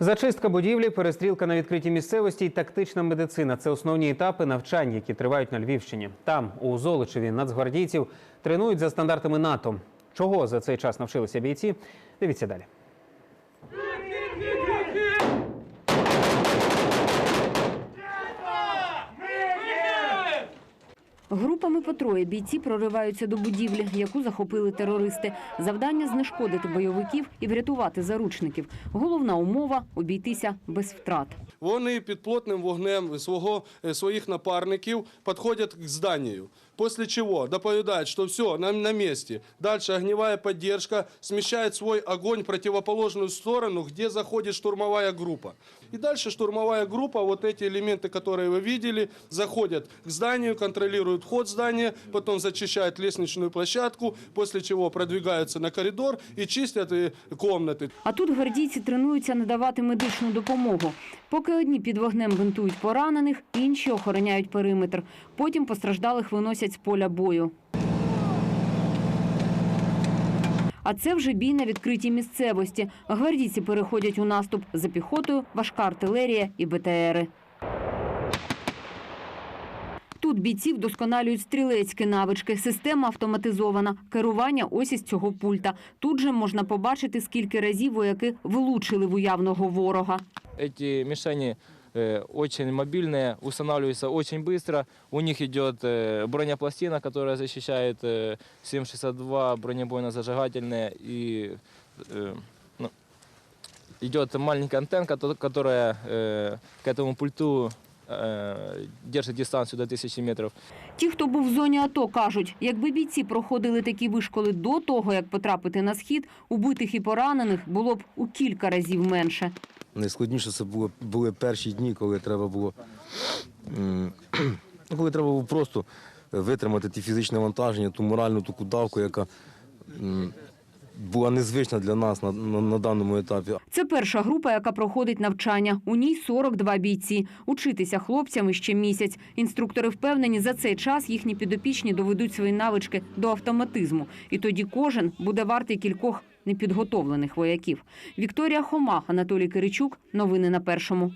Зачистка будівлі, перестрілка на відкритій місцевості і тактична медицина це основні етапи навчань, які тривають на Львівщині. Там, у Золочеві, нацгвардійців тренують за стандартами НАТО. Чого за цей час навчилися бійці? Дивіться далі. Групами по троє бійці прориваються до будівлі, яку захопили терористи. Завдання знешкодити бойовиків і врятувати заручників. Головна умова обійтися без втрат. Вони під плотним вогнем свого, е, своїх напарників підходять к зданию. После чего доповідают, что все, на, на месте. Дальше огневая поддержка смещает свой огонь в противоположную сторону, где заходит штурмовая группа. И дальше штурмовая группа, вот эти элементы, которые вы видели, заходят к зданию, контролируют вход здания, потом зачищают лестничную площадку, после чего продвигаются на коридор и чистят э, комнаты. А тут гвардійці тренуються надавати медичну допомогу. Поки одні під вогнем бинтують поранених, інші охороняють периметр. Потім постраждалих виносять з поля бою. А це вже бій на відкритій місцевості. Гвардійці переходять у наступ за піхотою, важка артилерія і БТРи. Тут бійці вдосконалюють стрілецькі навички. Система автоматизована. Керування ось із цього пульта. Тут же можна побачити, скільки разів вояки влучили в уявного ворога. Эти мишени э, очень мобильные, устанавливаются очень быстро. У них идет э, бронепластина, которая защищает э, 7,62 бронебойно-зажигательные. И э, ну, идет маленькая антенка, то- которая э, к этому пульту э, держит дистанцию до 1000 метров. Ті, хто був в зоні АТО, кажуть, якби бійці проходили такі вишколи до того, як потрапити на схід, убитих і поранених було б у кілька разів менше. Найскладніше це було, були перші дні, коли треба було, коли треба було просто витримати ті фізичні навантаження, ту моральну таку давку, яка була незвична для нас на, на, на даному етапі. Це перша група, яка проходить навчання. У ній 42 бійці. Учитися хлопцям ще місяць. Інструктори впевнені, за цей час їхні підопічні доведуть свої навички до автоматизму. І тоді кожен буде вартий кількох непідготовлених вояків. Вікторія Хома, Анатолій Киричук. Новини на першому.